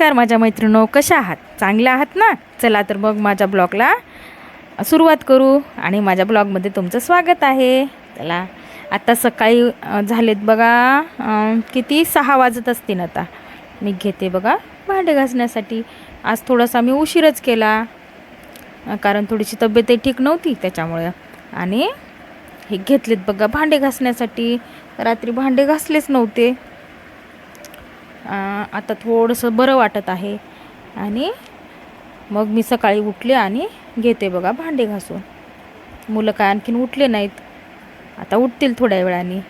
नमस्कार माझ्या मैत्रिणो कशा आहात? चांगल्या आहात ना? चला तर मग माझ्या ब्लॉगला सुरुवात करू आणि माझ्या ब्लॉगमध्ये तुमचं स्वागत आहे. चला आत्ता सकाळी झालेत बघा किती? सहा वाजत असतील आता. मी घेते बघा भांडे घासण्यासाठी. आज थोडासा मी उशीरच केला कारण थोडीशी तब्येतही ठीक नव्हती त्याच्यामुळे. आणि हे घेतलेत बघा भांडे घासण्यासाठी. रात्री भांडे घासलेच नव्हते. आता थोडंसं बरं वाटत आहे. आणि मग मी सकाळी उठले आणि घेते बघा भांडे घासून. मुलं काय आणखीन उठले नाहीत. आता उठतील थोड्या वेळाने.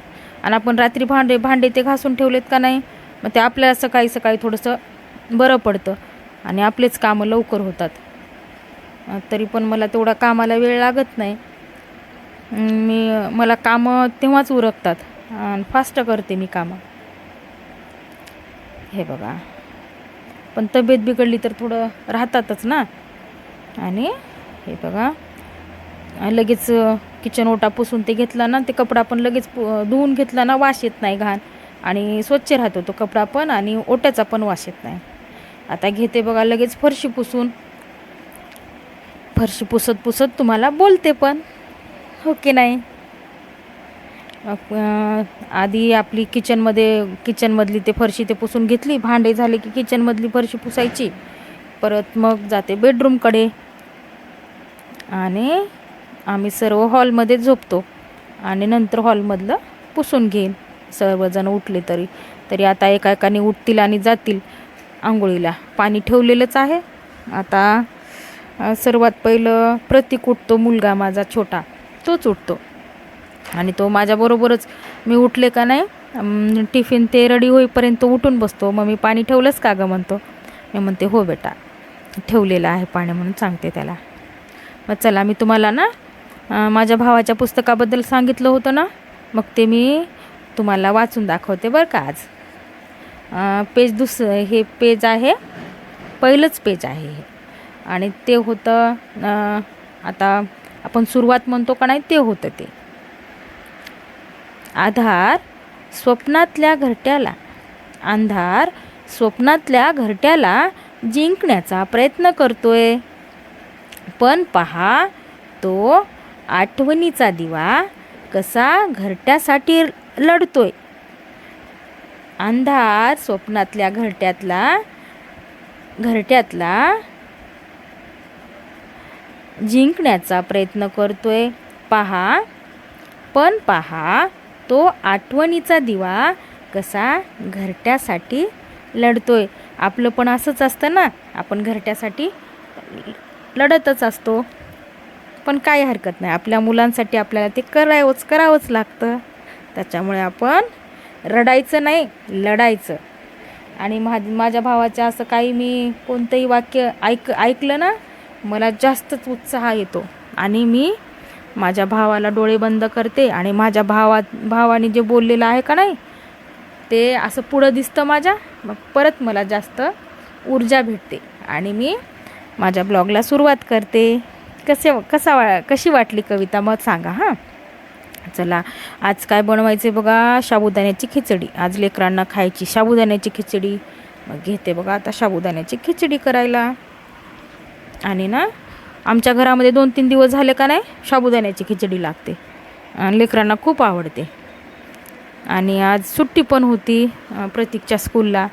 आणि आपण रात्री भांडे भांडे ते घासून ठेवलेत का नाही? मग ते आपल्याला सकाळी सकाळी थोडंसं बरं पडतं. आणि आपलेच कामं लवकर होतात. तरी पण मला तेवढा कामाला वेळ लागत नाही. मी मला कामं तेव्हाच उरकतात. आणि फास्ट करते मी कामं. हे बघा. पण तब्येत बिघडली तर थोडं राहतातच ना. आणि हे बघा. लगेच किचन ओटा पुसून ते घेतला ना ते कपडा पण लगेच पु- धुवून घेतला ना वास येत नाही घाण. आणि स्वच्छ राहतो तो कपडा पण आणि ओट्याचा पण वास येत नाही. आता घेते बघा लगेच फरशी पुसून. फरशी पुसत पुसत तुम्हाला बोलते पण. हो की नाही? आधी आपली किचनमध्ये किचनमधली ते फरशी ते पुसून घेतली भांडे झाले की किचनमधली फरशी पुसायची. परत मग जाते बेडरूमकडे आणि आम्ही सर्व हॉलमध्ये झोपतो. आणि नंतर हॉलमधलं पुसून घेईन. सर्वजण उठले तरी. तरी आता एका एकाने उठतील आणि जातील आंघोळीला. पाणी ठेवलेलंच आहे. आता सर्वात पहिलं प्रतीक उठतो मुलगा माझा छोटा. तोच उठतो. आणि तो माझ्याबरोबरच मी उठले का नाही टिफिन ते रेडी होईपर्यंत तो उठून बसतो. मग मी पाणी ठेवलंच का गं म्हणतो. मी म्हणते हो बेटा ठेवलेलं आहे पाणी म्हणून सांगते त्याला. मग चला मी तुम्हाला ना माझ्या भावाच्या पुस्तकाबद्दल सांगितलं होतं ना मग ते मी तुम्हाला वाचून दाखवते बरं का आज. पेज दुस हे पेज आहे पहिलंच पेज आहे हे. आणि ते होतं आता आपण सुरुवात म्हणतो का नाही ते होतं ते. आधार स्वप्नातल्या घरट्याला अंधार स्वप्नातल्या घरट्याला जिंकण्याचा प्रयत्न करतोय. पण पहा तो आठवणीचा दिवा कसा घरट्यासाठी लढतोय. अंधार स्वप्नातल्या घरट्यातला घरट्यातला जिंकण्याचा प्रयत्न करतोय. पहा पण पहा तो आठवणीचा दिवा कसा घरट्यासाठी लढतोय. आपलं पण असंच असतं ना आपण घरट्यासाठी लढतच असतो. पण काही हरकत नाही आपल्या मुलांसाठी आपल्याला ते करावंच करावंच लागतं. त्याच्यामुळे आपण रडायचं नाही लढायचं. आणि मा माझ्या भावाच्या असं काही मी कोणतंही वाक्य ऐक ऐकलं ना मला जास्तच उत्साह येतो. आणि मी माझ्या भावाला डोळे बंद करते आणि माझ्या भावा भावाने जे बोललेलं आहे का नाही ते असं पुढं दिसतं माझ्या. मग परत मला जास्त ऊर्जा भेटते. आणि मी माझ्या ब्लॉगला सुरुवात करते. कसे कसा वा कशी वाटली कविता मग सांगा हां. चला आज काय बनवायचे बघा? साबुदाण्याची खिचडी. आज लेकरांना खायची साबुदाण्याची खिचडी. मग घेते बघा आता साबुदाण्याची खिचडी करायला. आणि ना आमच्या घरामध्ये दोन तीन दिवस झाले का नाही साबुदाण्याची खिचडी लागते. आणि लेकरांना खूप आवडते. आणि आज सुट्टी पण होती प्रतीकच्या स्कूलला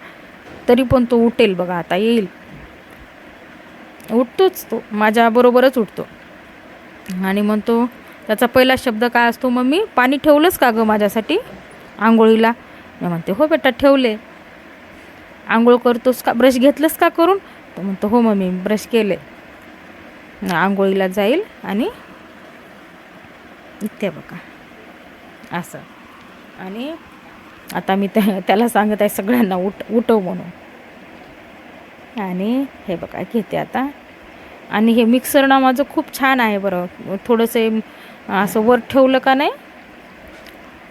तरी पण तो उठेल बघा आता येईल. उठतोच तो माझ्याबरोबरच उठतो. आणि म्हणतो त्याचा पहिला शब्द काय असतो मम्मी पाणी ठेवलंच का गं माझ्यासाठी? आंघोळीला. मी म्हणते हो बेटा ठेवले. आंघोळ करतोस का ब्रश घेतलंस का करून? तो म्हणतो हो मम्मी ब्रश केले आंघोळीला जाईल आणि इथे बघा. असं. आणि आता मी त्या त्याला सांगत आहे सगळ्यांना उठ उठव म्हणून. आणि हे बघा घेते आता. आणि हे मिक्सर ना माझं खूप छान आहे बरं. थोडंसं असं वर ठेवलं का नाही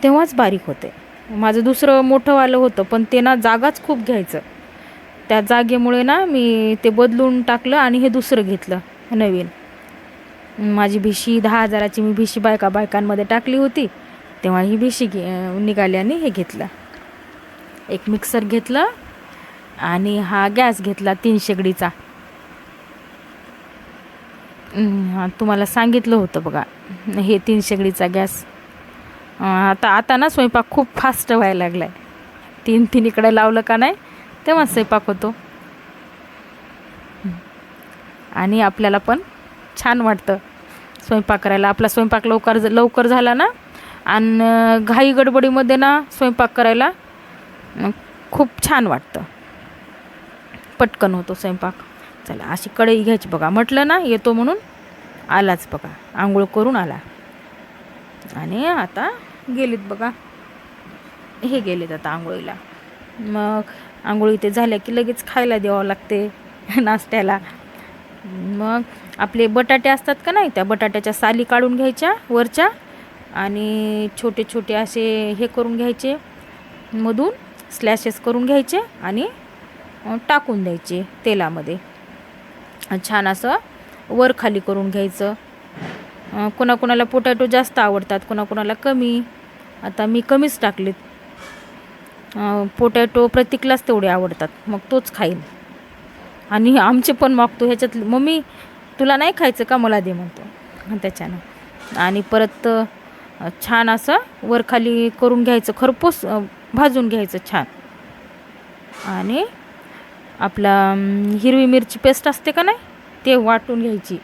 तेव्हाच बारीक होते. माझं दुसरं मोठंवालं होतं पण ते ना जागाच खूप घ्यायचं. त्या जागेमुळे ना मी ते बदलून टाकलं आणि हे दुसरं घेतलं. नवीन. माझी भिशी दहा हजाराची मी भिशी बायका बायकांमध्ये टाकली होती तेव्हा ही भिशी घे निघाली आणि हे घेतलं. एक मिक्सर घेतलं आणि हा गॅस घेतला तीन शेगडीचा हां तुम्हाला सांगितलं होतं बघा हे तीन शेगडीचा गॅस. आता आता ना स्वयंपाक खूप फास्ट व्हायला लागला आहे तीन तीन इकडे लावलं का नाही तेव्हा स्वयंपाक होतो. आणि आपल्याला पण छान वाटतं स्वयंपाक करायला. आपला स्वयंपाक लवकर लवकर झाला ना आणि घाई गडबडीमध्ये ना स्वयंपाक करायला खूप छान वाटतं. पटकन होतो स्वयंपाक. चला अशी कढई घ्यायची बघा. म्हटलं ना येतो म्हणून आलाच बघा. आंघोळ करून आला. आणि आता गेलीत बघा. हे गेलेत आता आंघोळीला. मग आंघोळी ते झाल्या की लगेच खायला द्यावं लागते नाश्त्याला. मग आपले बटाटे असतात का नाही त्या बटाट्याच्या साली काढून घ्यायच्या वरच्या आणि छोटे छोटे असे हे करून घ्यायचे मधून स्लॅशेस करून घ्यायचे आणि टाकून द्यायचे तेलामध्ये. छान असं वर खाली करून घ्यायचं. कोणाकोणाला पोटॅटो जास्त आवडतात कोणाकोणाला कमी. आता मी कमीच टाकलेत. पोटॅटो प्रत्येकलाच तेवढे आवडतात मग तोच खाईन. आणि आमचे पण मागतो ह्याच्यात मम्मी तुला नाही खायचं का? मला दे म्हणतो त्याच्यानं. आणि परत छान असं वरखाली करून घ्यायचं खरपूस भाजून घ्यायचं छान. आणि आपला हिरवी मिरची पेस्ट असते का नाही ते वाटून घ्यायची.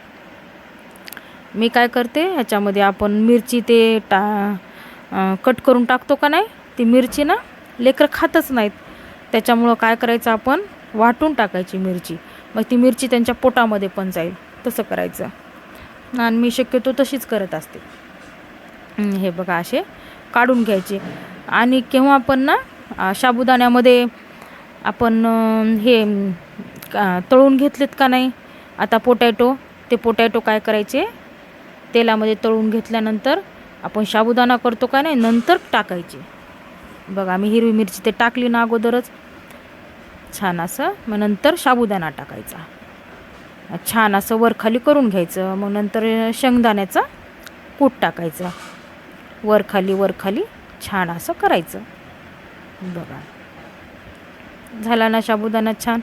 मी काय करते ह्याच्यामध्ये आपण मिरची ते टा कट करून टाकतो का नाही ती मिरची ना लेकरं खातच नाहीत. त्याच्यामुळं काय करायचं आपण वाटून टाकायची मिरची. मग ती मिरची त्यांच्या पोटामध्ये पण जाईल. तसं करायचं. आणि मी शक्यतो तशीच करत असते. हे बघा असे काढून घ्यायचे. आणि केव्हा आपण ना साबुदाण्यामध्ये आपण हे का- तळून घेतलेत का नाही? आता पोटॅटो ते पोटॅटो काय करायचे? तेलामध्ये तळून घेतल्यानंतर आपण साबुदाणा करतो का नाही नंतर टाकायचे. बघा मी हिरवी मिरची ते टाकली ना अगोदरच. छान असं मग नंतर साबुदाणा टाकायचा. छान असं वरखाली करून घ्यायचं मग नंतर शेंगदाण्याचा कूट टाकायचं. वरखाली वरखाली छान असं करायचं. बघा. झाला ना साबुदाणा छान?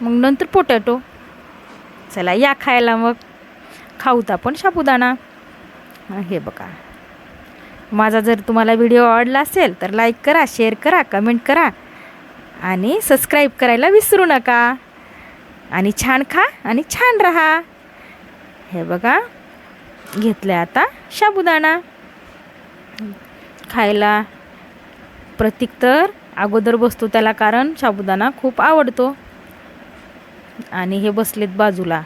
मग नंतर पोटॅटो. चला या खायला मग. खाऊत आपण साबुदाणा हे बघा. माझा जर तुम्हाला व्हिडिओ आवडला असेल तर लाईक करा शेअर करा कमेंट करा. आणि सबस्क्राईब करायला विसरू नका. आणि छान खा आणि छान राहा. हे बघा घेतलं आता साबुदाणा. खायला प्रतीक तर अगोदर बसतो त्याला कारण साबुदाणा खूप आवडतो. आणि हे बसलेत बाजूला.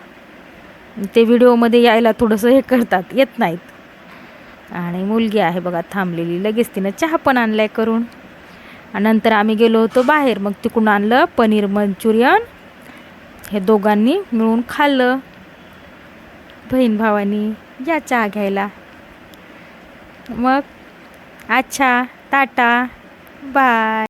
ते व्हिडिओमध्ये यायला थोडंसं हे करतात येत नाहीत. आणि मुलगी आहे बघा थांबलेली लगेच तिनं चहा पण आणलाय करून. नंतर आम्ही गेलो होतो बाहेर. मग तिकडून आणलं पनीर मंचुरियन. हे दोघांनी मिळून खाल्लं. बहीण भावानी या चहा घ्यायला. मग अच्छा टाटा बाय.